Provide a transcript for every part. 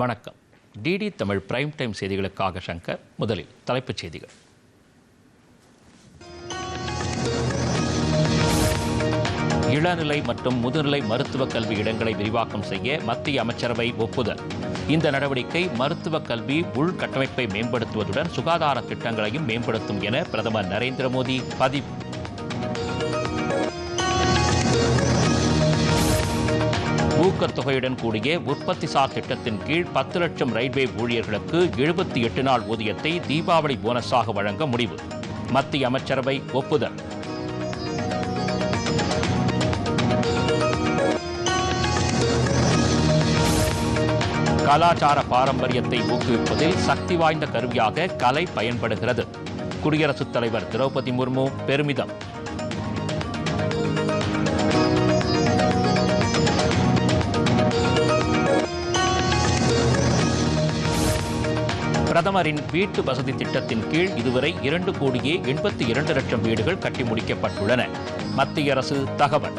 வணக்கம். DD Tamil prime time செய்திகளுக்காக சங்கர் முதலில் தலைப்புச் செய்திகள். இளநிலை மற்றும் முதுநிலை மருத்துவ கல்வி இடங்களை விரிவாக்கம் செய்ய மத்திய அமைச்சரவை ஒப்புதல். இந்த நடவடிக்கை மருத்துவ கல்வி உள்கட்டமைப்பை மேம்படுத்துவதுடன் சுகாதார திட்டங்களையும் மேம்படுத்தும் என பிரதமர் நரேந்திர மோடி பதிவு. ஊக்கத்தொகையுடன் கூடிய உற்பத்தி சார் திட்டத்தின் கீழ் பத்து லட்சம் ரயில்வே ஊழியர்களுக்கு எழுபத்தி எட்டு நாள் ஊதியத்தை தீபாவளி போனஸாக வழங்க முடிவு. மத்திய அமைச்சரவை ஒப்புதல். கலாச்சார பாரம்பரியத்தை ஊக்குவிப்பதில் சக்தி வாய்ந்த கருவியாக கலை பயன்படுகிறது. குடியரசுத் தலைவர் திரௌபதி முர்மு பெருமிதம். பிரதமரின் வீட்டு வசதி திட்டத்தின் கீழ் இதுவரை இரண்டு கோடியே எண்பத்தி இரண்டு லட்சம் வீடுகள் கட்டி முடிக்கப்பட்டுள்ளன. மத்திய அரசு தகவல்.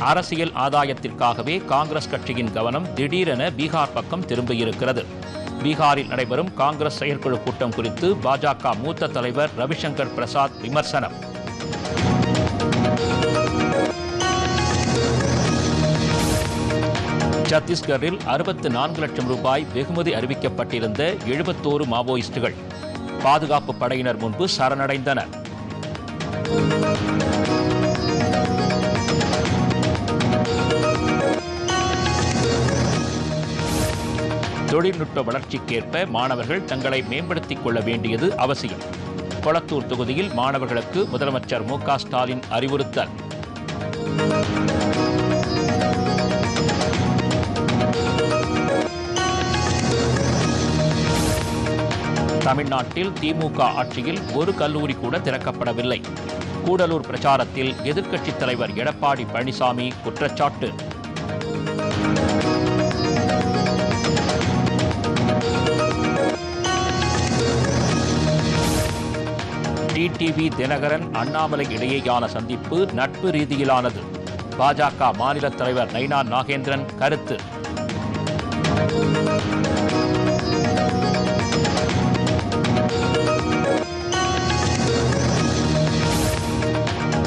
அரசியல் ஆதாயத்திற்காகவே காங்கிரஸ் கட்சியின் கவனம் திடீரென பீகார் பக்கம் திரும்பியிருக்கிறது. பீகாரில் நடைபெறும் காங்கிரஸ் செயற்குழு கூட்டம் குறித்து பாஜக மூத்த தலைவர் ரவிசங்கர் பிரசாத் விமர்சனம். சத்தீஸ்கரில் அறுபத்து நான்கு லட்சம் ரூபாய் வெகுமதி அறிவிக்கப்பட்டிருந்த எழுபத்தோரு மாவோயிஸ்டுகள் பாதுகாப்பு படையினர் முன்பு சரணடைந்தனர். தொழில்நுட்ப வளர்ச்சிக்கேற்ப மாணவர்கள் தங்களை மேம்படுத்திக் கொள்ள வேண்டியது அவசியம். கொளத்தூர் தொகுதியில் மாணவர்களுக்கு முதலமைச்சர் மு க ஸ்டாலின் அறிவுறுத்தல். தமிழ்நாட்டில் திமுக ஆட்சியில் ஒரு கல்லூரி கூட திறக்கப்படவில்லை. கூடலூர் பிரச்சாரத்தில் எதிர்க்கட்சித் தலைவர் எடப்பாடி பழனிசாமி குற்றச்சாட்டு. டிடிவி தினகரன் அண்ணாமலை இடையேயான சந்திப்பு நட்பு ரீதியிலானது. பாஜக மாநில தலைவர் நைனா நாகேந்திரன் கருத்து.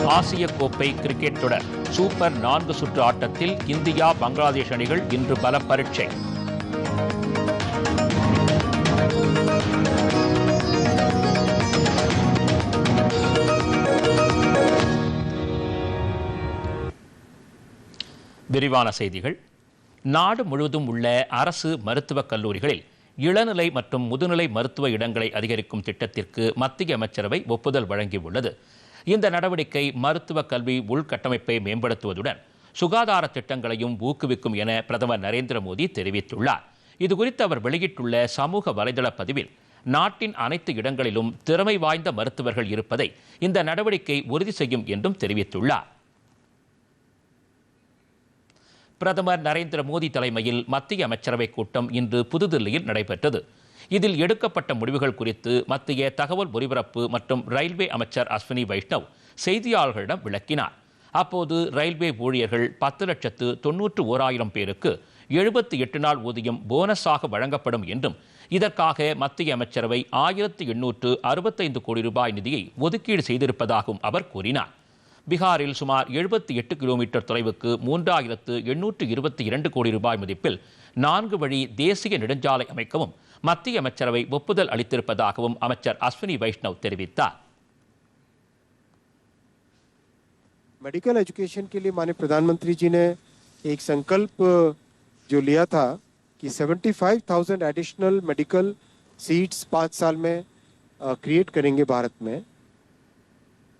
ஆசிய கோப்பை கிரிக்கெட் தொடர். சூப்பர் நான்கு சுற்று ஆட்டத்தில் இந்தியா பங்களாதேஷ் அணிகள் இன்று பல பரீட்சை விரிவான செய்திகள். நாடு முழுவதும் உள்ள அரசு மருத்துவக் கல்லூரிகளில் இளநிலை மற்றும் முதுநிலை மருத்துவ இடங்களை அதிகரிக்கும் திட்டத்திற்கு மத்திய அமைச்சரவை ஒப்புதல் வழங்கியுள்ளது. இந்த நடவடிக்கை மருத்துவ கல்வி உள்கட்டமைப்பை மேம்படுத்துவதுடன் சுகாதார திட்டங்களையும் ஊக்குவிக்கும் என பிரதமர் நரேந்திர மோடி தெரிவித்துள்ளார். இதுகுறித்து அவர் வெளியிட்டுள்ள சமூக வலைதள பதிவில் நாட்டின் அனைத்து இடங்களிலும் திறமை வாய்ந்த மருத்துவர்கள் இருப்பதை இந்த நடவடிக்கை உறுதி செய்யும் என்றும் தெரிவித்துள்ளார். பிரதமர் நரேந்திர மோடி தலைமையில் மத்திய அமைச்சரவைக் கூட்டம் இன்று புதுதில்லியில் நடைபெற்றது. இதில் எடுக்கப்பட்ட முடிவுகள் குறித்து மத்திய தகவல் ஒலிபரப்பு மற்றும் ரயில்வே அமைச்சர் அஸ்வினி வைஷ்ணவ் செய்தியாளர்களிடம் விளக்கினார். அப்போது ரயில்வே ஊழியர்கள் பத்து லட்சத்து தொன்னூற்று ஓராயிரம் பேருக்கு எழுபத்தி எட்டு நாள் ஊதியம் போனஸாக வழங்கப்படும் என்றும் இதற்காக மத்திய அமைச்சரவை ஆயிரத்தி எண்ணூற்று அறுபத்தைந்து கோடி ரூபாய் நிதியை ஒதுக்கீடு செய்திருப்பதாகவும் அவர் கூறினார். பீகாரில் சுமார் எழுபத்தி எட்டு கிலோமீட்டர் தொலைவுக்கு மூன்றாயிரத்து எண்ணூற்று இருபத்தி இரண்டு கோடி ரூபாய் மதிப்பில் நான்கு வழி தேசிய நெடுஞ்சாலை அமைக்கவும் மத்திய அமைச்சரவை ஒப்புதல் அளித்திருப்பதாகவும் அமைச்சர் அஸ்வினி வைஷ்ணவ் தெரிவித்தார் मेडिकल एजुकेशन के लिए माननीय प्रधानमंत्री जी ने एक संकल्प जो लिया था कि 75,000 एडिशनल मेडिकल सीट्स पाँच साल में क्रिएट करेंगे भारत में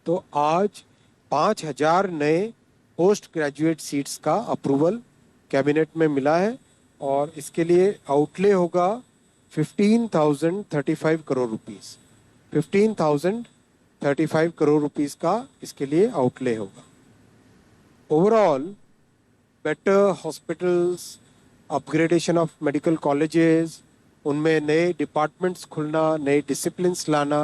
तो आज पाँच हज़ार नए पोस्ट ग्रेजुएट सीट्स का अप्रूवल कैबिनेट में मिला है और इसके लिए आउटले होगा 15,035 करोड़ रुपीस। 15,035 करोड़ रुपीस का इसके लिए आउटले होगा। Overall better hospitals upgradation of medical colleges उनमें नए डिपार्टमेंट्स खुलना नए डिसिप्लिन्स लाना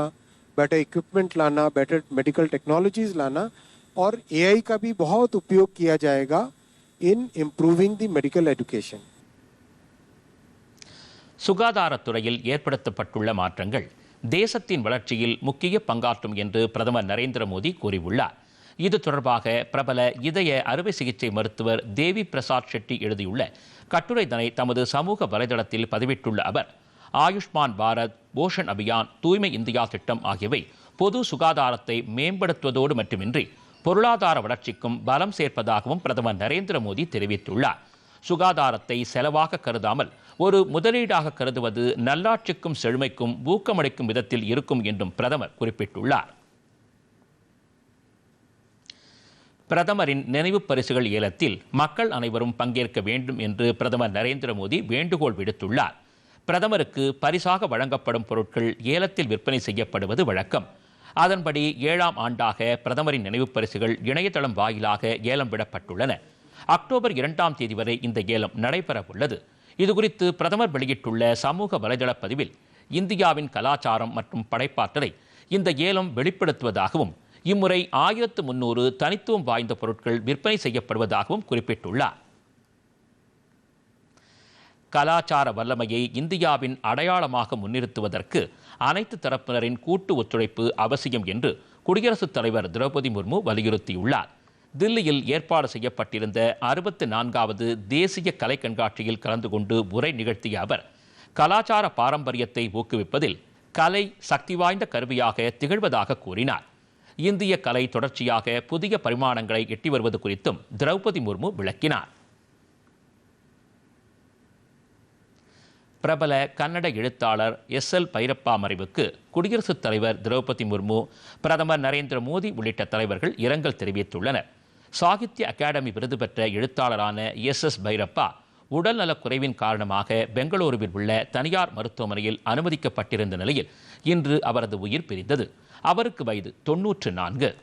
बेटर इक्विपमेंट लाना बेटर मेडिकल टेक्नोलॉजीज़ लाना और एआई का भी बहुत उपयोग किया जाएगा in improving the medical education சுகாதாரத்துறையில் ஏற்படுத்தப்பட்டுள்ள மாற்றங்கள் தேசத்தின் வளர்ச்சியில் முக்கிய பங்காற்றும் என்று பிரதமர் நரேந்திர மோடி கூறியுள்ளார் இது தொடர்பாக பிரபல இதய அறுவை சிகிச்சை மருத்துவர் தேவி பிரசாத் ஷெட்டி எழுதியுள்ள கட்டுரைதனை தமது சமூக வலைதளத்தில் பதிவிட்டுள்ள அவர் ஆயுஷ்மான் பாரத் போஷன் அபியான் தூய்மை இந்தியா திட்டம் ஆகியவை பொது சுகாதாரத்தை மேம்படுத்துவதோடு மட்டுமின்றி பொருளாதார வளர்ச்சிக்கும் பலம் சேர்ப்பதாகவும் பிரதமர் நரேந்திர மோடி தெரிவித்துள்ளார். சுகாதாரத்தை செலவாக கருதாமல் ஒரு முதலீடாக கருதுவது நல்லாட்சிக்கும் செழுமைக்கும் ஊக்கமளிக்கும் விதத்தில் இருக்கும் என்றும் பிரதமர் குறிப்பிட்டுள்ளார். பிரதமரின் நினைவு பரிசுகள் ஏலத்தில் மக்கள் அனைவரும் பங்கேற்க வேண்டும் என்று பிரதமர் நரேந்திர மோடி வேண்டுகோள் விடுத்துள்ளார். பிரதமருக்கு பரிசாக வழங்கப்படும் பொருட்கள் ஏலத்தில் விற்பனை செய்யப்படுவது வழக்கம். அதன்படி ஏழாம் ஆண்டாக பிரதமரின் நினைவு பரிசுகள் இணையதளம் வாயிலாக ஏலம் விடப்பட்டுள்ளன. அக்டோபர் இரண்டாம் தேதி வரை இந்த ஏலம் நடைபெற உள்ளது இதுகுறித்து பிரதமர் வெளியிட்டுள்ள சமூக வலைதள பதிவில் இந்தியாவின் கலாச்சாரம் மற்றும் படைப்பாற்றலை இந்த ஏலம் வெளிப்படுத்துவதாகவும் இம்முறை ஆயிரத்து முன்னூறு தனித்துவம் வாய்ந்த பொருட்கள் விற்பனை செய்யப்படுவதாகவும் குறிப்பிட்டுள்ளார். கலாச்சார வல்லமையை இந்தியாவின் அடையாளமாக முன்னிறுத்துவதற்கு அனைத்து தரப்பினரின் கூட்டு ஒத்துழைப்பு அவசியம் என்று குடியரசுத் தலைவர் திரௌபதி முர்மு வலியுறுத்தியுள்ளார். தில்லியில் ஏற்பாடு செய்யப்பட்டிருந்த அறுபத்து நான்காவது தேசிய கலை கண்காட்சியில் கலந்து கொண்டு உரை நிகழ்த்திய அவர் கலாச்சார பாரம்பரியத்தை ஊக்குவிப்பதில் கலை சக்தி வாய்ந்த கருவியாக திகழ்வதாக கூறினார். இந்திய கலை தொடர்ச்சியாக புதிய பரிமாணங்களை எட்டி வருவது குறித்தும் திரௌபதி முர்மு விளக்கினார். பிரபல கன்னட எழுத்தாளர் எஸ் எல் பைரப்பா மறைவுக்கு குடியரசுத் தலைவர் திரௌபதி முர்மு பிரதமர் நரேந்திர மோடி உள்ளிட்ட தலைவர்கள் இரங்கல் தெரிவித்துள்ளனர். சாகித்ய அகாடமி விருது பெற்ற எழுத்தாளரான எஸ் எஸ் பைரப்பா உடல்நலக் குறைவின் காரணமாக பெங்களூருவில் உள்ள தனியார் மருத்துவமனையில் அனுமதிக்கப்பட்டிருந்த நிலையில் இன்று அவரது உயிர் பிரிந்தது. அவருக்கு வயது தொன்னூற்று நான்கு.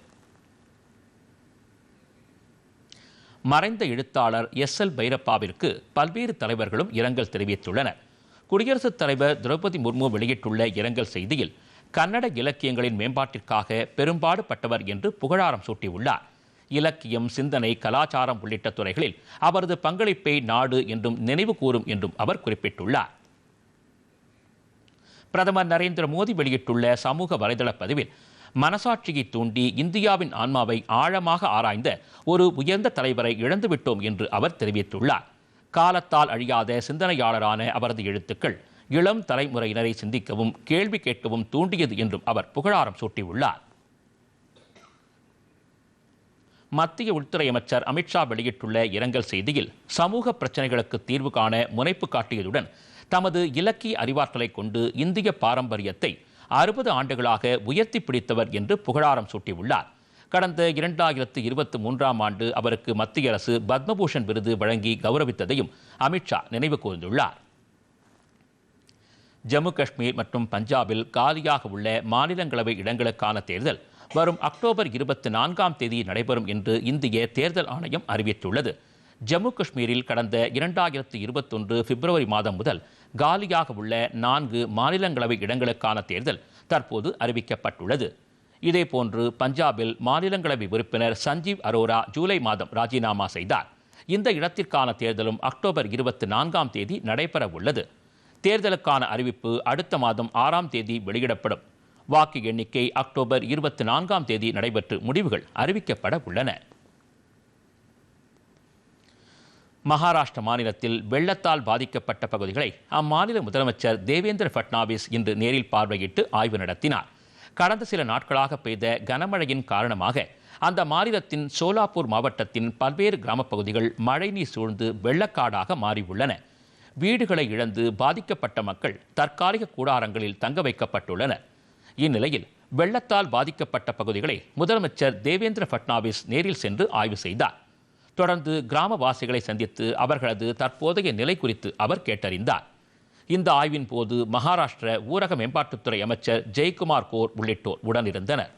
மறைந்த எழுத்தாளர் எஸ் எல் பைரப்பாவிற்கு பல்வேறு தலைவர்களும் இரங்கல் தெரிவித்துள்ளனர். குடியரசுத் தலைவர் திரௌபதி முர்மு வெளியிட்டுள்ள இரங்கல் செய்தியில் கன்னட இலக்கியங்களின் மேம்பாட்டிற்காக பெரும்பாடுபட்டவர் என்று புகழாரம் சூட்டியுள்ளார். இலக்கியம் சிந்தனை கலாச்சாரம் உள்ளிட்ட துறைகளில் அவரது பங்களிப்பை நாடு என்றும் நினைவு கூறும் என்றும் அவர் குறிப்பிட்டுள்ளார். பிரதமர் நரேந்திர மோடி வெளியிட்டுள்ள சமூக வலைதள பதிவில் மனசாட்சியை தூண்டி இந்தியாவின் ஆன்மாவை ஆழமாக ஆராய்ந்த ஒரு உயர்ந்த தலைவரை இழந்துவிட்டோம் என்று அவர் தெரிவித்துள்ளார். காலத்தால் அழியாத சிந்தனையாளரான அவரது எழுத்துக்கள் இளம் தலைமுறையினரை சிந்திக்கவும் கேள்வி கேட்கவும் தூண்டியது என்றும் அவர் புகழாரம் சூட்டியுள்ளார். மத்திய உள்துறை அமைச்சர் அமித்ஷா வெளியிட்டுள்ள இரங்கல் செய்தியில் சமூக பிரச்சனைகளுக்கு தீர்வு காண முனைப்பு காட்டியதுடன் தமது இலக்கிய அறிவாற்றலை கொண்டு இந்திய பாரம்பரியத்தை அறுபது ஆண்டுகளாக உயர்த்தி பிடித்தவர் என்று புகழாரம் சூட்டியுள்ளார். கடந்த இரண்டாயிரத்து இருபத்தி மூன்றாம் ஆண்டு அவருக்கு மத்திய அரசு பத்மபூஷன் விருது வழங்கி கௌரவித்ததையும் அமித்ஷா நினைவு கூர்ந்துள்ளார். ஜம்மு காஷ்மீர் மற்றும் பஞ்சாபில் காலியாக உள்ள மாநிலங்களவை இடங்களுக்கான தேர்தல் வரும் அக்டோபர் இருபத்தி நான்காம் தேதி நடைபெறும் என்று இந்திய தேர்தல் ஆணையம் அறிவித்துள்ளது. ஜம்மு காஷ்மீரில் கடந்த இரண்டாயிரத்து இருபத்தொன்று பிப்ரவரி மாதம் முதல் காலியாக உள்ள நான்கு மாநிலங்களவை இடங்களுக்கான தேர்தல் தற்போது அறிவிக்கப்பட்டுள்ளது. இதேபோன்று பஞ்சாபில் மாநிலங்களவை உறுப்பினர் சஞ்சீவ் அரோரா ஜூலை மாதம் ராஜினாமா செய்தார். இந்த இடத்திற்கான தேர்தலும் அக்டோபர் இருபத்தி நான்காம் தேதி நடைபெற உள்ளது. தேர்தலுக்கான அறிவிப்பு அடுத்த மாதம் ஆறாம் தேதி வெளியிடப்படும். வாக்கு எண்ணிக்கை அக்டோபர் இருபத்தி நான்காம் தேதி நடைபெற்று முடிவுகள் அறிவிக்கப்பட உள்ளன. மகாராஷ்டிர மாநிலத்தில் வெள்ளத்தால் பாதிக்கப்பட்ட பகுதிகளை அம்மாநில முதலமைச்சர் தேவேந்திர பட்னாவிஸ் இன்று நேரில் பார்வையிட்டு ஆய்வு நடத்தினார். கடந்த சில நாட்களாக பெய்த கனமழையின் காரணமாக அந்த மாநிலத்தின் சோலாப்பூர் மாவட்டத்தின் பல்வேறு கிராமப் பகுதிகள் மழைநீர் சூழ்ந்து வெள்ளக்காடாக மாறியுள்ளன. வீடுகளை இழந்து பாதிக்கப்பட்ட மக்கள் தற்காலிக கூடாரங்களில் தங்க வைக்கப்பட்டுள்ளனர். இந்நிலையில் வெள்ளத்தால் பாதிக்கப்பட்ட பகுதிகளை முதலமைச்சர் தேவேந்திர பட்னாவிஸ் நேரில் சென்று ஆய்வு செய்தார். தொடர்ந்து கிராமவாசிகளை சந்தித்து அவர்களது தற்போதைய நிலை குறித்து அவர் கேட்டறிந்தார். இந்த ஆய்வின் போது மகாராஷ்டிர ஊரக மேம்பாட்டுத்துறை அமைச்சர் ஜெயக்குமார் கோர் உள்ளிட்டோர் உடனிருந்தனர்.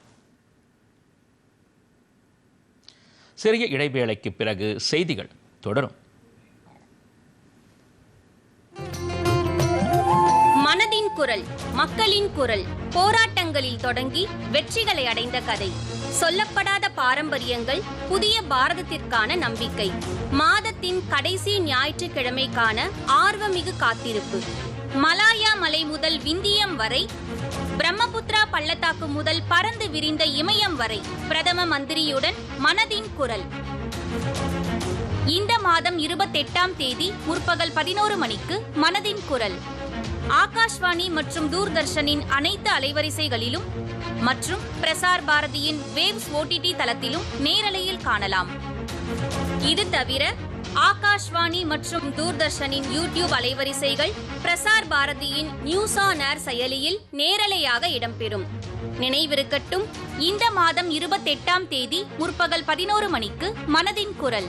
சிறிய இடைவேளைக்கு பிறகு செய்திகள் தொடரும். மனதின் குரல் மக்களின் குரல் போராட்டங்களில் தொடங்கி வெற்றிகளை அடைந்த கதை. சொல்லப்படாத பாரம்பரியங்கள் புதிய பாரதத்திற்கான நம்பிக்கை. மாதத்தின் கடைசி ஞாயிற்றுக்கிழமைக்கான ஆர்வமிகு காத்திருப்பு. மலாயா மலை முதல் விந்தியம் வரை பிரம்மபுத்திரா பள்ளத்தாக்கு முதல் பறந்து விரிந்த இமயம் வரை பிரதம மந்திரியுடன் மனதின் குரல். இந்த மாதம் இருபத்தெட்டாம் தேதி முற்பகல் பதினோரு மணிக்கு மனதின் குரல். ஆகாஷ்வாணி மற்றும் தூர்தர்ஷனின் அனைத்து அலைவரிசைகளிலும் மற்றும் பிரசார் பாரதியின் வேவ்ஸ் ஓடிடி தளத்திலும் நேரலையில் காணலாம். இது தவிர ஆகாஷ்வாணி மற்றும் தூர்தர்ஷனின் யூடியூப் அலைவரிசைகள் பிரசார் பாரதியின் நியூஸ் ஆன் ஏர் செயலியில் நேரலையாக இடம்பெறும். நினைவிருக்கட்டும் இந்த மாதம் இருபத்தெட்டாம் தேதி முற்பகல் பதினோரு மணிக்கு மனதின் குரல்.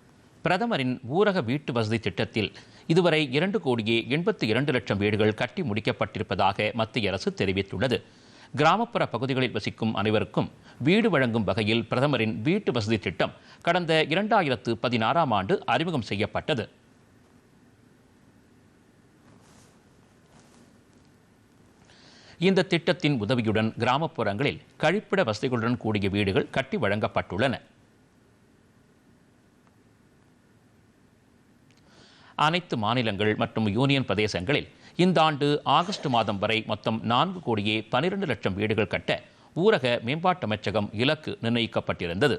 பிரதமரின் ஊரக வீட்டு வசதி திட்டத்தில் இதுவரை இரண்டு கோடியே எண்பத்தி இரண்டு லட்சம் வீடுகள் கட்டி முடிக்கப்பட்டிருப்பதாக மத்திய அரசு தெரிவித்துள்ளது. கிராமப்புற பகுதிகளில் வசிக்கும் அனைவருக்கும் வீடு வழங்கும் வகையில் பிரதமரின் வீட்டு வசதி திட்டம் கடந்த இரண்டாயிரத்து பதினாறாம் ஆண்டு அறிமுகம் செய்யப்பட்டது. இந்த திட்டத்தின் உதவியுடன் கிராமப்புறங்களில் கழிப்பிட வசதிகளுடன் கூடிய வீடுகள் கட்டி வழங்கப்பட்டுள்ளன. அனைத்து மாநிலங்கள் மற்றும் யூனியன் பிரதேசங்களில் இந்த ஆண்டு ஆகஸ்ட் மாதம் வரை மொத்தம் நான்கு கோடியே பனிரெண்டு லட்சம் வீடுகள் கட்ட ஊரக மேம்பாட்டு அமைச்சகம் இலக்கு நிர்ணயிக்கப்பட்டிருந்தது.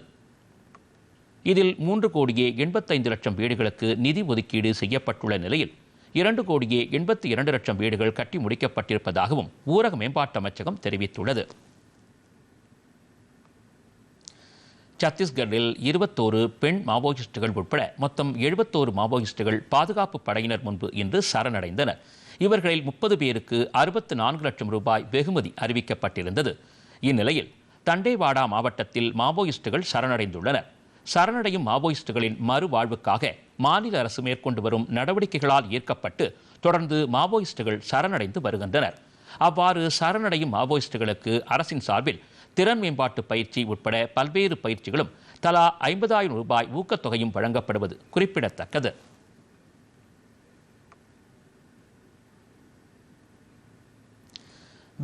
இதில் மூன்று கோடியே எண்பத்தைந்து லட்சம் வீடுகளுக்கு நிதி ஒதுக்கீடு செய்யப்பட்டுள்ள நிலையில் இரண்டு கோடியே எண்பத்தி இரண்டு லட்சம் வீடுகள் கட்டி முடிக்கப்பட்டிருப்பதாகவும் ஊரக மேம்பாட்டு அமைச்சகம் தெரிவித்துள்ளது. சத்தீஸ்கரில் இருபத்தோரு பெண் மாவோயிஸ்டுகள் உட்பட மொத்தம் எழுபத்தோரு மாவோயிஸ்டுகள் பாதுகாப்பு படையினர் முன்பு இன்று சரணடைந்தனர். இவர்களில் முப்பது பேருக்கு அறுபத்து நான்கு லட்சம் ரூபாய் வெகுமதி அறிவிக்கப்பட்டிருந்தது. இந்நிலையில் தண்டேவாடா மாவட்டத்தில் மாவோயிஸ்டுகள் சரணடைந்துள்ளனர். சரணடையும் மாவோயிஸ்டுகளின் மறுவாழ்வுக்காக மாநில அரசு மேற்கொண்டு வரும் நடவடிக்கைகளால் ஈர்க்கப்பட்டு தொடர்ந்து மாவோயிஸ்டுகள் சரணடைந்து வருகின்றனர். அவ்வாறு சரணடையும் மாவோயிஸ்டுகளுக்கு அரசின் சார்பில் திறன் மேம்பாட்டு பயிற்சி உட்பட பல்வேறு பயிற்சிகளும் தலா ஐம்பதாயிரம் ரூபாய் ஊக்கத்தொகையும் வழங்கப்படுவது குறிப்பிடத்தக்கது.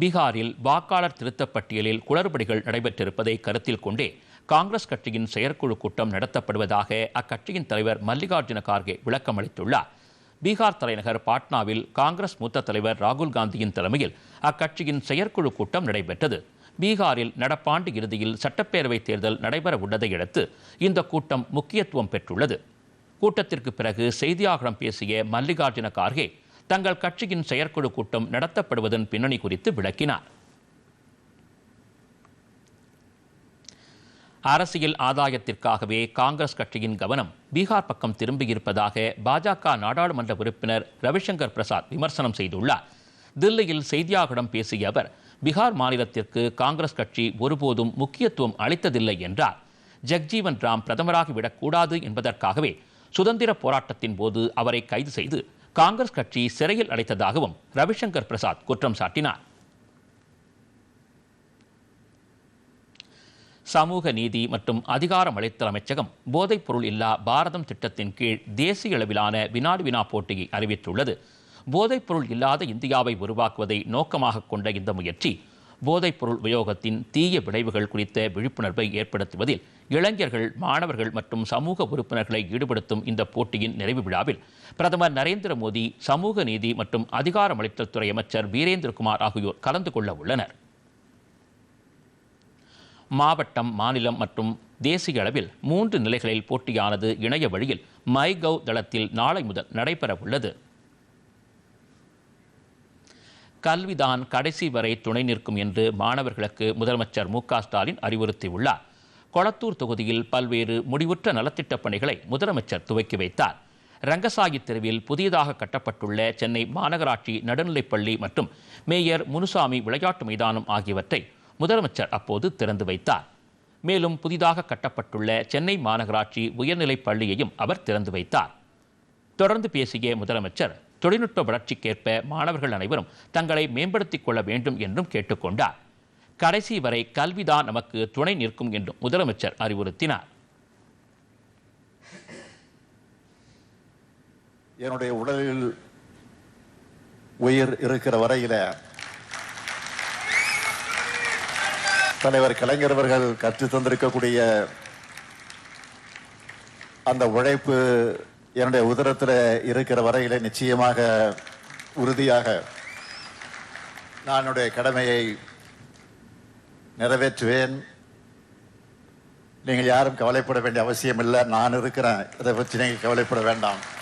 பீகாரில் வாக்காளர் திருத்தப் பட்டியலில் குளறுபடிகள் நடைபெற்றிருப்பதை கருத்தில் கொண்டே காங்கிரஸ் கட்சியின் செயற்குழு கூட்டம் நடத்தப்படுவதாக அக்கட்சியின் தலைவர் மல்லிகார்ஜுன கார்கே விளக்கமளித்துள்ளார். பீகார் தலைநகர் பாட்னாவில் காங்கிரஸ் மூத்த தலைவர் ராகுல் காந்தியின் தலைமையில் அக்கட்சியின் செயற்குழு கூட்டம் நடைபெற்றது. பீகாரில் நடப்பாண்டு இறுதியில் சட்டப்பேரவைத் தேர்தல் நடைபெற உள்ளதை அடுத்து இந்த கூட்டம் முக்கியத்துவம் பெற்றுள்ளது. கூட்டத்திற்கு பிறகு செய்தியாளர்களிடம் பேசிய மல்லிகார்ஜுன கார்கே தங்கள் கட்சியின் செயற்குழு கூட்டம் நடத்தப்படுவதன் பின்னணி குறித்து விளக்கினார். அரசியல் ஆதாயத்திற்காகவே காங்கிரஸ் கட்சியின் கவனம் பீகார் பக்கம் திரும்பியிருப்பதாக பாஜக நாடாளுமன்ற உறுப்பினர் ரவிசங்கர் பிரசாத் விமர்சனம் செய்துள்ளார். தில்லியில் செய்தியாளர்களிடம் பேசிய அவர் பீகார் மாநிலத்திற்கு காங்கிரஸ் கட்சி ஒருபோதும் முக்கியத்துவம் அளித்ததில்லை என்றார். ஜக்ஜீவன் ராம் பிரதமராகிவிடக்கூடாது என்பதற்காகவே சுதந்திர போராட்டத்தின் போது அவரை கைது செய்து காங்கிரஸ் கட்சி சிறையில் அடைத்ததாகவும் ரவிசங்கர் பிரசாத் குற்றம் சாட்டினார். சமூக நீதி மற்றும் அதிகாரமளித்தல் அமைச்சகம் போதைப் பொருள் இல்லா பாரதம் திட்டத்தின் கீழ் தேசிய அளவிலான வினாடி வினா போட்டியை அறிவித்துள்ளது. போதைப் பொருள் இல்லாத இந்தியாவை உருவாக்குவதை நோக்கமாக கொண்ட இந்த முயற்சி போதைப் பொருள் உபயோகத்தின் தீய விளைவுகள் குறித்த விழிப்புணர்வை ஏற்படுத்துவதில் இளைஞர்கள் மாணவர்கள் மற்றும் சமூக உறுப்பினர்களை ஈடுபடுத்தும் இந்த போட்டியின் நிறைவு விழாவில் பிரதமர் நரேந்திர மோடி சமூக நீதி மற்றும் அதிகாரமளித்தல் துறை அமைச்சர் வீரேந்திரகுமார் ஆகியோர் கலந்து கொள்ள உள்ளனர். மாவட்டம் மாநிலம் மற்றும் தேசிய அளவில் மூன்று நிலைகளில் போட்டியானது இணைய வழியில் மை கவ் தளத்தில் நாளை முதல் நடைபெற உள்ளது கல்விதான் கடைசி வரை துணை நிற்கும் என்று மாணவர்களுக்கு முதலமைச்சர் மு ஸ்டாலின் அறிவுறுத்தியுள்ளார். கொளத்தூர் தொகுதியில் பல்வேறு முடிவுற்ற நலத்திட்டப் பணிகளை முதலமைச்சர் துவக்கி வைத்தார். ரங்கசாயி தெருவில் புதியதாக கட்டப்பட்டுள்ள சென்னை மாநகராட்சி நடுநிலைப்பள்ளி மற்றும் மேயர் முனுசாமி விளையாட்டு மைதானம் ஆகியவற்றை முதலமைச்சர் அப்போது திறந்து வைத்தார். மேலும் புதிதாக கட்டப்பட்டுள்ள சென்னை மாநகராட்சி உயர்நிலைப் பள்ளியையும் அவர் திறந்து வைத்தார். தொடர்ந்து பேசிய முதலமைச்சர் தொழில்நுட்ப வளர்ச்சிக்கேற்ப மாணவர்கள் அனைவரும் தங்களை மேம்படுத்திக் கொள்ள வேண்டும் என்றும் கேட்டுக்கொண்டார். கடைசி வரை கல்விதான் நமக்கு துணை நிற்கும் என்றும் முதலமைச்சர் அறிவுறுத்தினார். என்னுடைய உடலில் உயிர் இருக்கிற வரையில தலைவர் கலைஞர் அவர்கள் தந்திருக்கக்கூடிய அந்த உழைப்பு என்னுடைய உதரத்தில் இருக்கிற வரையில நிச்சயமாக உறுதியாக நான் என்னுடைய கடமையை நிறைவேற்றுவேன். நீங்கள் யாரும் கவலைப்பட வேண்டிய அவசியம் இல்லை. நான் இருக்கிறேன். இதை பற்றி நீங்கள் கவலைப்பட வேண்டாம்.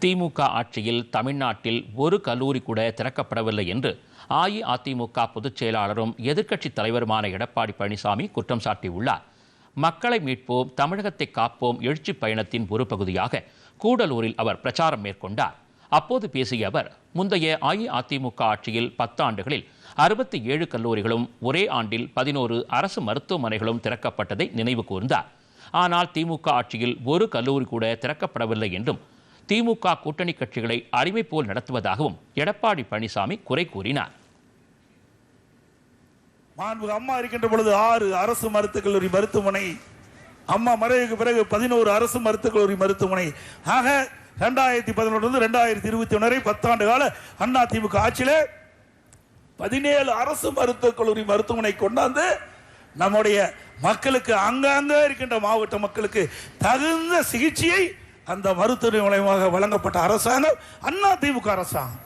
திமுக ஆட்சியில் தமிழ்நாட்டில் ஒரு கல்லூரி கூட திறக்கப்படவில்லை என்று அஇஅதிமுக பொதுச் செயலாளரும் எதிர்க்கட்சித் தலைவருமான எடப்பாடி பழனிசாமி குற்றம் சாட்டியுள்ளார். மக்களை மீட்போம் தமிழகத்தை காப்போம் எழுச்சி பயணத்தின் ஒரு பகுதியாக கூடலூரில் அவர் பிரச்சாரம் மேற்கொண்டார். அப்போது பேசிய அவர் முந்தைய அஇஅதிமுக ஆட்சியில் பத்தாண்டுகளில் அறுபத்தி ஏழு கல்லூரிகளும் ஒரே ஆண்டில் பதினோரு அரசு மருத்துவமனைகளும் திறக்கப்பட்டதை நினைவு கூர்ந்தார். ஆனால் திமுக ஆட்சியில் ஒரு கல்லூரி கூட திறக்கப்படவில்லை என்றும் திமுக கூட்டணி கட்சிகளை அடிமை போல் நடத்துவதாகவும் எடப்பாடி பழனிசாமி குறை கூறினார். மாண்பு அம்மா இருக்கின்ற பொழுது ஆறு அரசு மருத்துவக் கல்லூரி மருத்துவமனை அம்மா மறைவுக்கு பிறகு பதினோரு அரசு மருத்துவக் கல்லூரி மருத்துவமனை. ஆக ரெண்டாயிரத்தி பதினொன்று ரெண்டாயிரத்தி இருபத்தி ஒன்று பத்தாண்டு கால அண்ணா திமுக ஆட்சியில் பதினேழு அரசு மருத்துவக் கல்லூரி மருத்துவமனை கொண்டாந்து நம்முடைய மக்களுக்கு அங்கங்கே இருக்கின்ற மாவட்ட மக்களுக்கு தகுந்த சிகிச்சையை அந்த மருத்துவ மூலயமாக வழங்கப்பட்ட அரசாங்கம் அண்ணா திமுக அரசாங்கம்.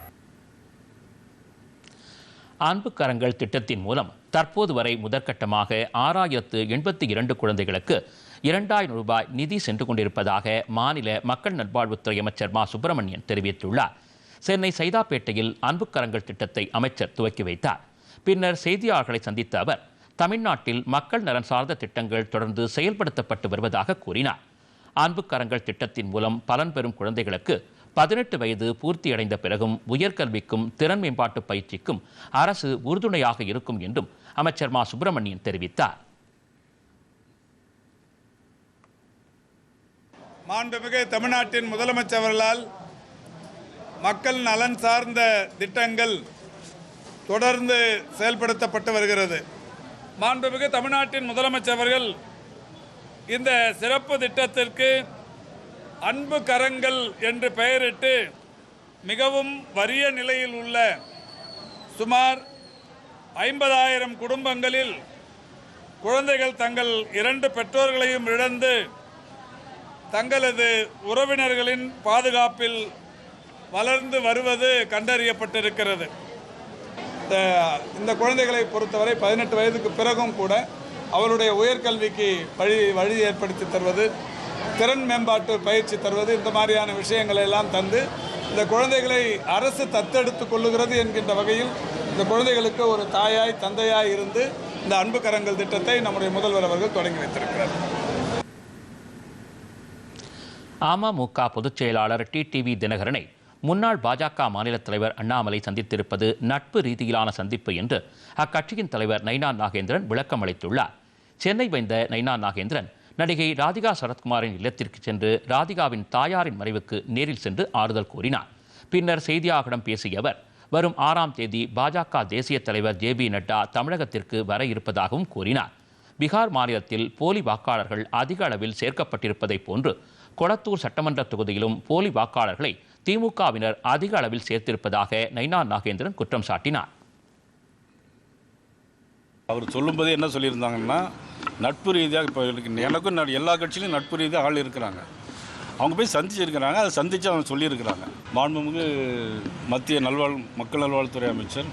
அன்பு கரங்கள் திட்டத்தின் மூலம் தற்போது வரை முதற்கட்டமாக ஆறாயிரத்து எண்பத்தி இரண்டு குழந்தைகளுக்கு இரண்டாயிரம் ரூபாய் நிதி சென்று கொண்டிருப்பதாக மாநில மக்கள் நல்வாழ்வுத்துறை அமைச்சர் மா. சுப்பிரமணியன் தெரிவித்துள்ளார். சென்னை சைதாப்பேட்டையில் அன்பு கரங்கள் திட்டத்தை அமைச்சர் துவக்கி வைத்தார். பின்னர் செய்தியாளர்களை சந்தித்த அவர் தமிழ்நாட்டில் மக்கள் நலன் சார்ந்த திட்டங்கள் தொடர்ந்து செயல்படுத்தப்பட்டு வருவதாக கூறினார். அன்பு கரங்கள் திட்டத்தின் மூலம் பலன் பெறும் குழந்தைகளுக்கு பதினெட்டு வயது பூர்த்தியடைந்த பிறகும் உயர்கல்விக்கும் திறன் மேம்பாட்டு பயிற்சிக்கும் அரசு உறுதுணையாக இருக்கும் என்றும் அமைச்சர் மா. சுப்பிரமணியன் தெரிவித்தார். மாண்புமிகு தமிழ்நாட்டின் முதலமைச்சர் அவர்களால் மக்கள் நலன் சார்ந்த திட்டங்கள் தொடர்ந்து செயல்படுத்தப்பட்டு வருகிறது. மாண்புமிகு தமிழ்நாட்டின் முதலமைச்சர் அவர்கள் இந்த சிறப்பு திட்டத்திற்கு அன்பு கரங்கள் என்று பெயரிட்டு மிகவும் வறிய நிலையில் உள்ள சுமார் ஐம்பதாயிரம் குடும்பங்களில் குழந்தைகள் தங்கள் இரண்டு பெற்றோர்களையும் இழந்து தங்களது உறவினர்களின் பாதுகாப்பில் வளர்ந்து வருவது கண்டறியப்பட்டிருக்கிறது. இந்த- இந்த குழந்தைகளை பொறுத்தவரை பதினெட்டு வயதுக்கு பிறகும் கூட அவருடைய உயர்கல்விக்கு வழி வழி ஏற்படுத்தி தருவது திறன் மேம்பாட்டு பயிற்சி தருவது இந்த மாதிரியான விஷயங்களை எல்லாம் தந்து இந்த குழந்தைகளை அரசு தத்தெடுத்து கொள்ளுகிறது என்கின்ற வகையில் இந்த குழந்தைகளுக்கு ஒரு தாயாய் தந்தையாய் இருந்து இந்த அன்பு கரங்கள் திட்டத்தை நம்முடைய முதல்வர் அவர்கள் தொடங்கி வைத்திருக்கிறார். அமமுக பொதுச் செயலாளர் டிடிவி தினகரனை முன்னாள் பாஜக மாநில தலைவர் அண்ணாமலை சந்தித்திருப்பது நட்பு ரீதியிலான சந்திப்பு என்று அக்கட்சியின் தலைவர் நைனா நாகேந்திரன் விளக்கம் அளித்துள்ளார் சென்னை வந்த நைனா நாகேந்திரன் நடிகை ராதிகா சரத்குமாரின் இல்லத்திற்கு சென்று ராதிகாவின் தாயாரின் மறைவுக்கு நேரில் சென்று ஆறுதல் கூறினார். பின்னர் செய்தியாளர்களிடம் பேசிய அவர் வரும் ஆறாம் தேதி பாஜக தேசிய தலைவர் ஜே பி நட்டா தமிழகத்திற்கு வர இருப்பதாகவும் கூறினார். பீகார் மாநிலத்தில் போலி வாக்காளர்கள் அதிக அளவில் சேர்க்கப்பட்டிருப்பதைப் போன்று கொளத்தூர் சட்டமன்ற தொகுதியிலும் போலி வாக்காளர்களை திமுகவினர் அதிக அளவில் சேர்த்திருப்பதாக நைனா நாகேந்திரன் குற்றம் சாட்டினார். அவர் சொல்லும்போது என்ன சொல்லியிருந்தாங்கன்னா நட்பு ரீதியாக இப்போ எனக்கும் எல்லா கட்சியிலும் நட்பு ரீதியாக ஆள் இருக்கிறாங்க. அவங்க போய் சந்திச்சிருக்கிறாங்க அதை சந்தித்து அவங்க சொல்லியிருக்கிறாங்க. மாண்புமிகு மத்திய நல்வாழ் மக்கள் நல்வாழ்வுத்துறை அமைச்சர்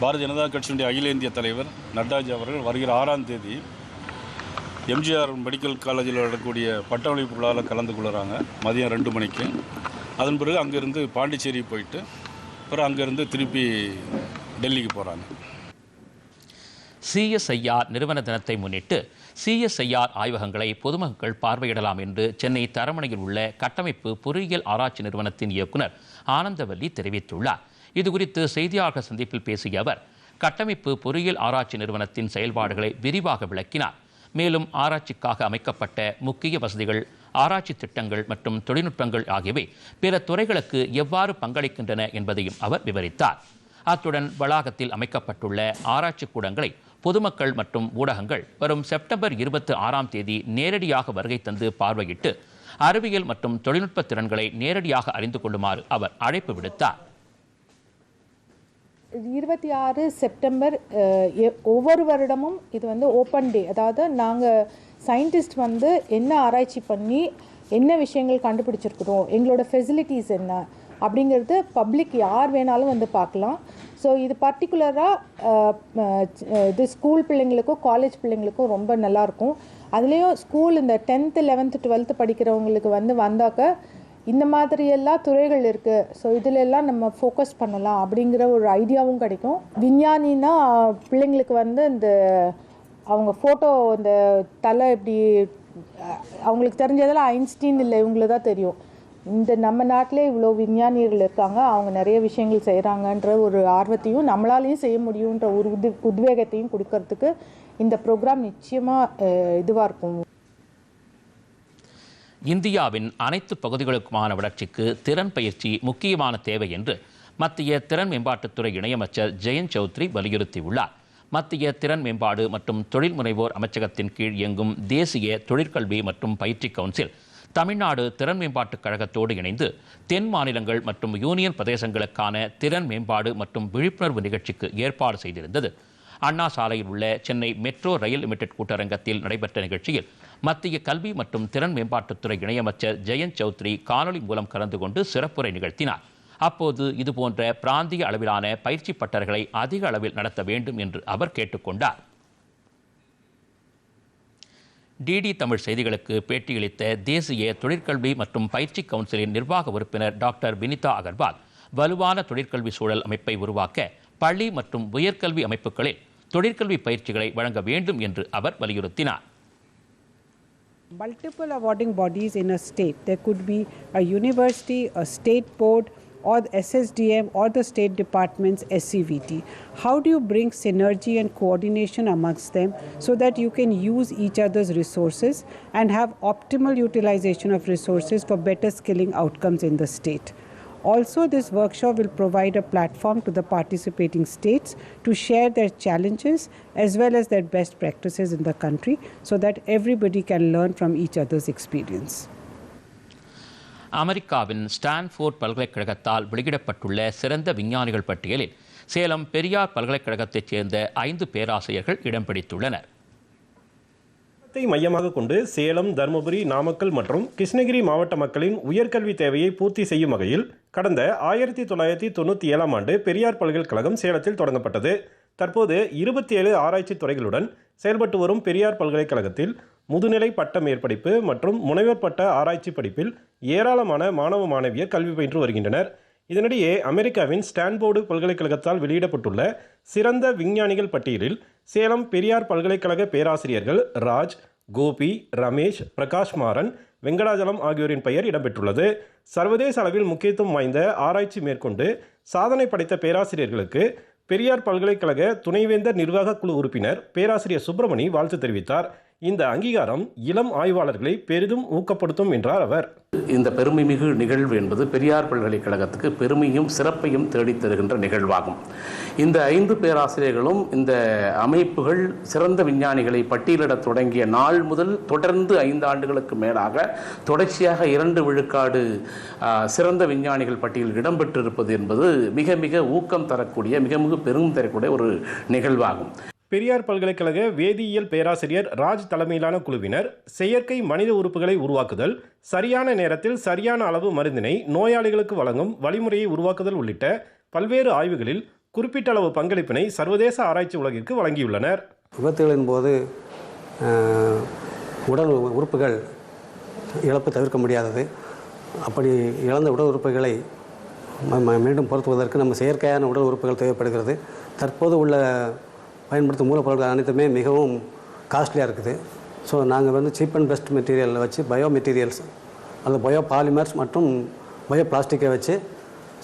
பாரதிய ஜனதா கட்சியினுடைய அகில இந்திய தலைவர் நட்டாஜி அவர்கள் வருகிற ஆறாம் தேதி எம்ஜிஆர் மெடிக்கல் காலேஜில் நடக்கக்கூடிய பட்டமளிப்பு விழாவில் கலந்து கொள்கிறாங்க மதியம் ரெண்டு மணிக்கு. அதன் பிறகு அங்கேருந்து பாண்டிச்சேரி போயிட்டு அப்புறம் அங்கேருந்து திருப்பி டெல்லிக்கு போகிறாங்க சிஎஸ்ஐஆர் நிறுவன தினத்தை முன்னிட்டு சிஎஸ்ஐஆர் ஆய்வகங்களை பொதுமக்கள் பார்வையிடலாம் என்று சென்னை தரமணையில் உள்ள கட்டமைப்பு பொறியியல் ஆராய்ச்சி நிறுவனத்தின் இயக்குனர் ஆனந்தவல்லி தெரிவித்துள்ளார். இதுகுறித்து செய்தியாளர்கள் சந்திப்பில் பேசிய அவர் கட்டமைப்பு பொறியியல் ஆராய்ச்சி நிறுவனத்தின் செயல்பாடுகளை விரிவாக விளக்கினார். மேலும் ஆராய்ச்சிக்காக அமைக்கப்பட்ட முக்கிய வசதிகள் ஆராய்ச்சி திட்டங்கள் மற்றும் தொழில்நுட்பங்கள் ஆகியவை பிற துறைகளுக்கு எவ்வாறு பங்களிக்கின்றன என்பதையும் அவர் விவரித்தார். அத்துடன் வளாகத்தில் அமைக்கப்பட்டுள்ள ஆராய்ச்சி கூடங்களை பொதுமக்கள் மற்றும் ஊடகங்கள் வரும் செப்டம்பர் இருபத்தி ஆறாம் தேதி நேரடியாக வருகை தந்து பார்வையிட்டு அறிவியல் மற்றும் தொழில்நுட்ப திறன்களை நேரடியாக அறிந்து கொள்ளுமாறு அவர் அழைப்பு விடுத்தார். இருபத்தி ஆறு செப்டம்பர் எ- ஒவ்வொரு வருடமும் இது வந்து ஓப்பன் டே. அதாவது நாங்கள் சயின்டிஸ்ட் வந்து என்ன ஆராய்ச்சி பண்ணி என்ன விஷயங்கள் கண்டுபிடிச்சிருக்கிறோம் எங்களோட ஃபெசிலிட்டிஸ் என்ன அப்படிங்கிறது பப்ளிக் யார் வேணாலும் வந்து பார்க்கலாம். ஸோ இது பர்டிகுலராக இது ஸ்கூல் பிள்ளைங்களுக்கும் காலேஜ் பிள்ளைங்களுக்கும் ரொம்ப நல்லாயிருக்கும் அதுலேயும் ஸ்கூல் இந்த டென்த்து லெவன்த்து டுவெல்த்து படிக்கிறவங்களுக்கு வந்து வந்தாக்க இந்த மாதிரியெல்லாம் துறைகள் இருக்குது ஸோ இதில் எல்லாம் நம்ம ஃபோக்கஸ் பண்ணலாம் அப்படிங்கிற ஒரு ஐடியாவும் கிடைக்கும். விஞ்ஞானின்னா பிள்ளைங்களுக்கு வந்து இந்த அவங்க ஃபோட்டோ இந்த தலை இப்படி அவங்களுக்கு தெரிஞ்சதெல்லாம் ஐன்ஸ்டீன் இல்லை இவங்கள தான் தெரியும். இந்த நம்ம நாட்டிலே இவ்வளோ விஞ்ஞானிகள் இருக்காங்க அவங்க நிறைய விஷயங்கள் செய்கிறாங்கன்ற ஒரு ஆர்வத்தையும் நம்மளாலையும் செய்ய முடியுன்ற ஒரு உது உத்வேகத்தையும் கொடுக்கறதுக்கு இந்த ப்ரோக்ராம் நிச்சயமாக இதுவாக இருக்கும். இந்தியாவின் அனைத்து பகுதிகளுக்குமான வளர்ச்சிக்கு திறன் பயிற்சி முக்கியமான தேவை என்று மத்திய திறன் மேம்பாட்டுத்துறை இணையமைச்சர் ஜெயந்த் சௌத்ரி வலியுறுத்தியுள்ளார். மத்திய திறன் மேம்பாடு மற்றும் தொழில் முனைவோர் அமைச்சகத்தின் கீழ் இயங்கும் தேசிய தொழிற்கல்வி மற்றும் பயிற்சி கவுன்சில் தமிழ்நாடு திறன் மேம்பாட்டுக் கழகத்தோடு இணைந்து தென் மாநிலங்கள் மற்றும் யூனியன் பிரதேசங்களுக்கான திறன் மேம்பாடு மற்றும் விழிப்புணர்வு நிகழ்ச்சிக்கு ஏற்பாடு செய்திருந்தது. அண்ணா சாலையில் உள்ள சென்னை மெட்ரோ ரயில் லிமிடெட் கூட்டரங்கத்தில் நடைபெற்ற நிகழ்ச்சியில் மத்திய கல்வி மற்றும் திறன் மேம்பாட்டுத்துறை இணையமைச்சர் ஜெயந்த் சௌத்ரி காணொலி மூலம் கலந்து கொண்டு சிறப்புரை நிகழ்த்தினார். அப்போது இதுபோன்ற பிராந்திய அளவிலான பயிற்சி பட்டறைகளை அதிக அளவில் நடத்த வேண்டும் என்று அவர் கேட்டுக்கொண்டார் டிடி தமிழ் செய்திகளுக்கு பேட்டியளித்த தேசிய தொழிற்கல்வி மற்றும் பயிற்சி கவுன்சிலின் நிர்வாக உறுப்பினர் டாக்டர் வினிதா அகர்வால் வலுவான தொழிற்கல்வி சூழல் அமைப்பை உருவாக்க பள்ளி மற்றும் உயர்கல்வி அமைப்புகளில் தொழிற்கல்வி பயிற்சிகளை வழங்க வேண்டும் என்று அவர் வலியுறுத்தினார் multiple awarding bodies in a state. There could be a university, a state board, or the SSDM, or the state department's SCVT. How do you bring synergy and coordination amongst them so that you can use each other's resources and have optimal utilization of resources for better skilling outcomes in the state? Also, this workshop will provide a platform to the participating states to share their challenges as well as their best practices in the country so that everybody can learn from each other's experience. அமெரிக்காவின் Stanford பல்கலைக்கழகத்தால் வெளியிடப்பட்டுள்ள சிறந்த விஞ்ஞானிகள் பட்டியலில் சேலம் பெரியார் பல்கலைக்கழகத்தைச் சேர்ந்த ஐந்து பேராசிரியர்கள் இடம் பிடித்துள்ளனர். த்தை மையமாக கொண்டு சேலம் தருமபுரி நாமக்கல் மற்றும் கிருஷ்ணகிரி மாவட்ட மக்களின் உயர்கல்வி தேவையை பூர்த்தி செய்யும் வகையில் கடந்த ஆயிரத்தி தொள்ளாயிரத்தி தொண்ணூற்றி ஏழாம் ஆண்டு பெரியார் பல்கலைக்கழகம் சேலத்தில் தொடங்கப்பட்டது. தற்போது இருபத்தி ஏழு ஆராய்ச்சி துறைகளுடன் செயல்பட்டு வரும் பெரியார் பல்கலைக்கழகத்தில் முதுநிலை பட்ட மேற்படிப்பு மற்றும் முனைவர் பட்ட ஆராய்ச்சி படிப்பில் ஏராளமான மாணவ மாணவியர் கல்வி பயின்று வருகின்றனர். இதனிடையே அமெரிக்காவின் ஸ்டான்போர்டு பல்கலைக்கழகத்தால் வெளியிடப்பட்டுள்ள சிறந்த விஞ்ஞானிகள் பட்டியலில் சேலம் பெரியார் பல்கலைக்கழக பேராசிரியர்கள் ராஜ் கோபி ரமேஷ் பிரகாஷ் மாறன் வெங்கடாஜலம் ஆகியோரின் பெயர் இடம்பெற்றுள்ளது. சர்வதேச அளவில் முக்கியத்துவம் வாய்ந்த ஆராய்ச்சி மேற்கொண்டு சாதனை படைத்த பேராசிரியர்களுக்கு பெரியார் பல்கலைக்கழக துணைவேந்தர் நிர்வாக குழு உறுப்பினர் பேராசிரியர் சுப்பிரமணி வாழ்த்து தெரிவித்தார். இந்த அங்கீகாரம் இளம் ஆய்வாளர்களை பெரிதும் ஊக்கப்படுத்தும் என்றார் அவர். இந்த பெருமைமிகு நிகழ்வு என்பது பெரியார் பல்கலைக்கழகத்துக்கு பெருமையும் சிறப்பையும் தேடித்தருகின்ற நிகழ்வாகும். இந்த ஐந்து பேராசிரியர்களும் இந்த அமைப்புகள் சிறந்த விஞ்ஞானிகளை பட்டியலிடத் தொடங்கிய நாள் முதல் தொடர்ந்து ஐந்து ஆண்டுகளுக்கு மேலாக தொடர்ச்சியாக இரண்டு விழுக்காடு சிறந்த விஞ்ஞானிகள் பட்டியலில் இடம்பெற்றிருப்பது என்பது மிக மிக ஊக்கம் தரக்கூடிய மிக மிக பெரும் தரக்கூடிய ஒரு நிகழ்வாகும். பெரியார் பல்கலைக்கழக வேதியியல் பேராசிரியர் ராஜ் தலைமையிலான குழுவினர் செயற்கை மனித உறுப்புகளை உருவாக்குதல் சரியான நேரத்தில் சரியான அளவு மருந்தினை நோயாளிகளுக்கு வழங்கும் வழிமுறையை உருவாக்குதல் உள்ளிட்ட பல்வேறு ஆய்வுகளில் குறிப்பிட்ட அளவு பங்களிப்பினை சர்வதேச ஆராய்ச்சி உலகிற்கு வழங்கியுள்ளனர். விபத்துகளின் போது உடல் உறுப்புகள் இழப்பு தவிர்க்க முடியாதது. அப்படி இழந்த உடல் உறுப்புகளை மீண்டும் பொருத்துவதற்கு நம்ம செயற்கையான உடல் உறுப்புகள் தேவைப்படுகிறது. தற்போது உள்ள பயன்படுத்தும் மூலப்பொருட்கள் அனைத்துமே மிகவும் காஸ்ட்லியாக இருக்குது. ஸோ நாங்கள் வந்து சீப் அண்ட் பெஸ்ட் மெட்டீரியலில் வச்சு பயோ மெட்டீரியல்ஸ் அந்த பயோ பாலிமர்ஸ் மற்றும் பயோ பிளாஸ்டிக்கை வச்சு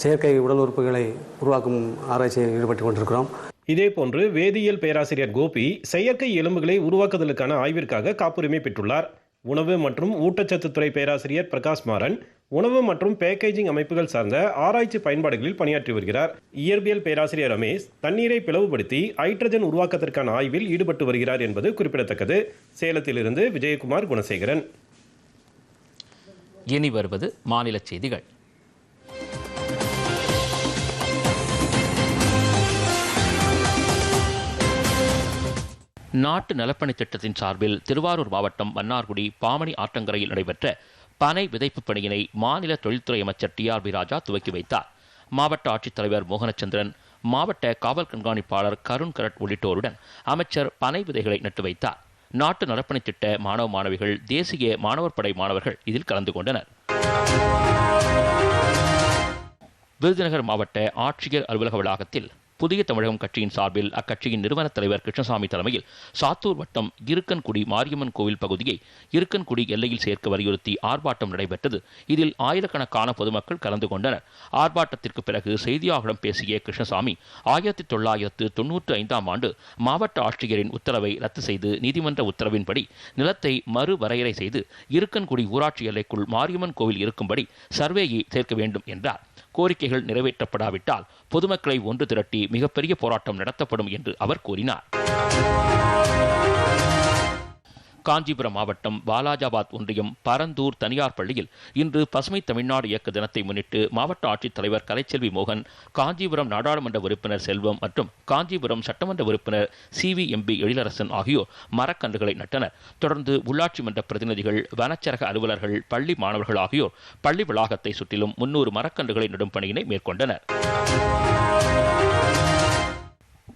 செயற்கை உடல் உறுப்புகளை உருவாக்கும் ஆராய்ச்சியில் ஈடுபட்டு கொண்டிருக்கிறோம். இதேபோன்று வேதியியல் பேராசிரியர் கோபி செயற்கை எலும்புகளை உருவாக்குதலுக்கான ஆய்விற்காக காப்புரிமை பெற்றுள்ளார். உணவு மற்றும் ஊட்டச்சத்துத்துறை பேராசிரியர் பிரகாஷ் மாறன் உணவு மற்றும் பேக்கேஜிங் அமைப்புகள் சார்ந்த ஆராய்ச்சி பயன்பாடுகளில் பணியாற்றி வருகிறார். இயற்பியல் பேராசிரியர் ரமேஷ் தண்ணீரை பிளவுபடுத்தி ஹைட்ரஜன் உருவாக்கத்திற்கான ஆய்வில் ஈடுபட்டு வருகிறார் என்பது குறிப்பிடத்தக்கது. சேலத்திலிருந்து விஜயகுமார் குணசேகரன். இனி வருவது மாநில செய்திகள். நாட்டு நலப்பணி திட்டத்தின் சார்பில் திருவாரூர் மாவட்டம் மன்னார்குடி பாமணி ஆற்றங்கரையில் நடைபெற்ற பனை விதைப்பு பணியினை மாநில தொழில்துறை அமைச்சர் டி ஆர் பி ராஜா துவக்கி வைத்தார். மாவட்ட ஆட்சித்தலைவர் மோகனச்சந்திரன் மாவட்ட காவல் கண்காணிப்பாளர் கருண் கரட் உள்ளிட்டோருடன் அமைச்சர் பனை விதைகளை நட்டு வைத்தார். நாட்டு நலப்பணி திட்ட மாணவ மாணவிகள் தேசிய மாணவர் படை மாணவர்கள் இதில் கலந்து கொண்டனர். விருதுநகர் மாவட்ட ஆட்சியர் அலுவலக வளாகத்தில் புதிய தமிழகம் கட்சியின் சார்பில் அக்கட்சியின் நிறுவன தலைவர் கிருஷ்ணசாமி தலைமையில் சாத்தூர் வட்டம் இருக்கன்குடி மாரியம்மன் கோவில் பகுதியை இருக்கன்குடி எல்லையில் சேர்க்க வலியுறுத்தி ஆர்ப்பாட்டம் நடைபெற்றது. இதில் ஆயிரக்கணக்கான பொதுமக்கள் கலந்து கொண்டனர். ஆர்ப்பாட்டத்திற்கு பிறகு செய்தியாளர்களிடம் பேசிய கிருஷ்ணசாமி ஆயிரத்தி தொள்ளாயிரத்து தொன்னூற்றி ஐந்தாம் ஆண்டு மாவட்ட ஆட்சியரின் உத்தரவை ரத்து செய்து நீதிமன்ற உத்தரவின்படி நிலத்தை மறுவரையறை செய்து இருக்கன்குடி ஊராட்சி எல்லைக்குள் மாரியம்மன் கோவில் இருக்கும்படி சர்வேயை சேர்க்க வேண்டும் என்றார். கோரிக்கைகள் நிறைவேற்றப்படாவிட்டால் பொதுமக்களை ஒன்று திரட்டி மிகப்பெரிய போராட்டம் நடத்தப்படும் என்று அவர் கூறினார். காஞ்சிபுரம் மாவட்டம் வாலாஜாபாத் ஒன்றியம் பரந்தூர் தனியார் பள்ளியில் இன்று பசுமை தமிழ்நாடு இயக்க தினத்தை முன்னிட்டு மாவட்ட ஆட்சித்தலைவர் கலைச்செல்வி மோகன் காஞ்சிபுரம் நாடாளுமன்ற உறுப்பினர் செல்வம் மற்றும் காஞ்சிபுரம் சட்டமன்ற உறுப்பினர் சி வி எம்பி எழிலரசன் ஆகியோர் மரக்கன்றுகளை நட்டனர். தொடர்ந்து உள்ளாட்சி மன்ற பிரதிநிதிகள் வனச்சரக அலுவலர்கள் பள்ளி மாணவர்கள் ஆகியோர் பள்ளி வளாகத்தை சுற்றிலும் முன்னூறு மரக்கன்றுகளை நடும் பணியினை மேற்கொண்டனர்.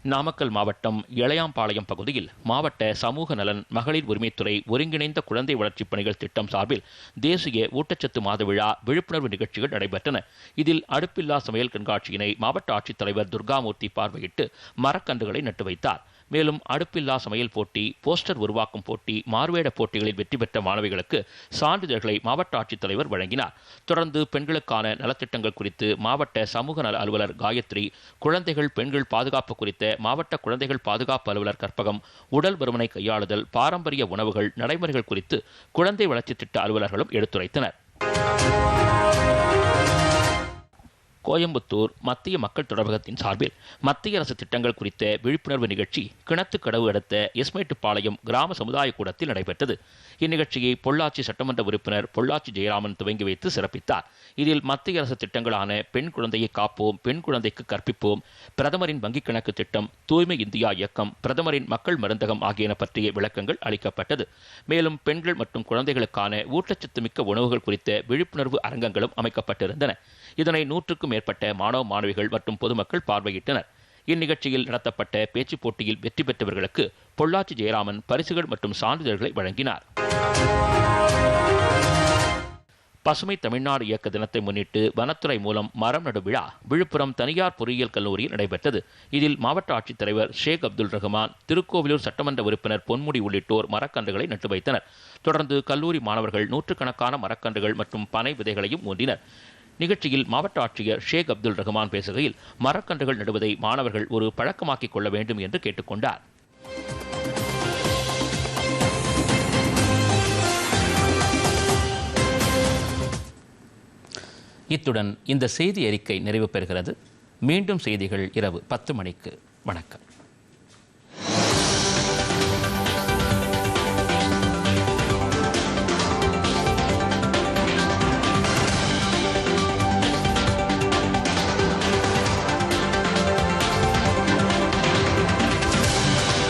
நாமக்கல் மாவட்டம் இளையாம்பாளையம் பகுதியில் மாவட்ட சமூக நலன் மகளிர் உரிமைத்துறை ஒருங்கிணைந்த குழந்தை வளர்ச்சிப் பணிகள் திட்டம் சார்பில் தேசிய ஊட்டச்சத்து மாத விழா விழிப்புணர்வு நிகழ்ச்சிகள் நடைபெற்றன. இதில் அடுப்பில்லா சமையல் கண்காட்சியினை மாவட்ட ஆட்சித்தலைவர் துர்காமூர்த்தி பார்வையிட்டு மரக்கன்றுகளை நட்டு வைத்தார். மேலும் அடுப்பில்லா சமையல் போட்டி போஸ்டர் உருவாக்கும் போட்டி மார்வேட போட்டிகளில் வெற்றி பெற்ற மாணவிகளுக்கு சான்றிதழ்களை மாவட்ட ஆட்சித்தலைவர் வழங்கினார். தொடர்ந்து பெண்களுக்கான நலத்திட்டங்கள் குறித்து மாவட்ட சமூக நல அலுவலர் காயத்ரி குழந்தைகள் பெண்கள் பாதுகாப்பு குறித்த மாவட்ட குழந்தைகள் பாதுகாப்பு அலுவலர் கற்பகம் உடல் பருமனை கையாளுதல் பாரம்பரிய உணவுகள் நடைமுறைகள் குறித்து குழந்தை வளர்ச்சி திட்ட அலுவலர்களும் எடுத்துரைத்தனர். கோயம்புத்தூர் மத்திய மக்கள் தொடர்பகத்தின் சார்பில் மத்திய அரசு திட்டங்கள் குறித்த விழிப்புணர்வு நிகழ்ச்சி கிணத்துக்கடவு அடுத்த எஸ்மேட்டுப்பாளையம் கிராம சமுதாய கூடத்தில் நடைபெற்றது. இந்நிகழ்ச்சியை பொள்ளாச்சி சட்டமன்ற உறுப்பினர் பொள்ளாச்சி ஜெயராமன் துவங்கி வைத்து சிறப்பித்தார். இதில் மத்திய அரசு திட்டங்களான பெண் குழந்தையை காப்போம் பெண் குழந்தைக்கு கற்பிப்போம் பிரதமரின் வங்கிக் கணக்கு திட்டம் தூய்மை இந்தியா இயக்கம் பிரதமரின் மக்கள் மருந்தகம் ஆகியன பற்றிய விளக்கங்கள் அளிக்கப்பட்டது. மேலும் பெண்கள் மற்றும் குழந்தைகளுக்கான ஊட்டச்சத்து மிக்க உணவுகள் குறித்த விழிப்புணர்வு அரங்கங்களும் அமைக்கப்பட்டிருந்தன. இதனை நூற்றுக்கும் மேற்பட்ட மாணவ மாணவிகள் மற்றும் பொதுமக்கள் பார்வையிட்டனர். இந்நிகழ்ச்சியில் நடத்தப்பட்ட பேச்சுப் போட்டியில் வெற்றி பெற்றவர்களுக்கு பொள்ளாச்சி ஜெயராமன் பரிசுகள் மற்றும் சான்றிதழ்களை வழங்கினார். பசுமை தமிழ்நாடு இயக்க தினத்தை முன்னிட்டு வனத்துறை மூலம் மரம் நடு விழா விழுப்புரம் தனியார் பொறியியல் கல்லூரியில் நடைபெற்றது. இதில் மாவட்ட ஆட்சித்தலைவர் ஷேக் அப்துல் ரஹ்மான் திருக்கோவிலூர் சட்டமன்ற உறுப்பினர் பொன்முடி உள்ளிட்டோர் மரக்கன்றுகளை நட்டு வைத்தனர் தொடர்ந்து கல்லூரி மாணவர்கள் நூற்றுக்கணக்கான மரக்கன்றுகள் மற்றும் பனை விதைகளையும் ஊன்றினர். நிகழ்ச்சியில் மாவட்ட ஆட்சியர் ஷேக் அப்துல் ரஹ்மான் பேசுகையில் மரக்கன்றுகள் நடுவதை மாணவர்கள் ஒரு பழக்கமாக்கிக் கொள்ள வேண்டும் என்று கேட்டுக்கொண்டார். இத்துடன் இந்த செய்தி அறிக்கை நிறைவு பெறுகிறது. மீண்டும் செய்திகள் இரவு பத்து மணிக்கு. வணக்கம்.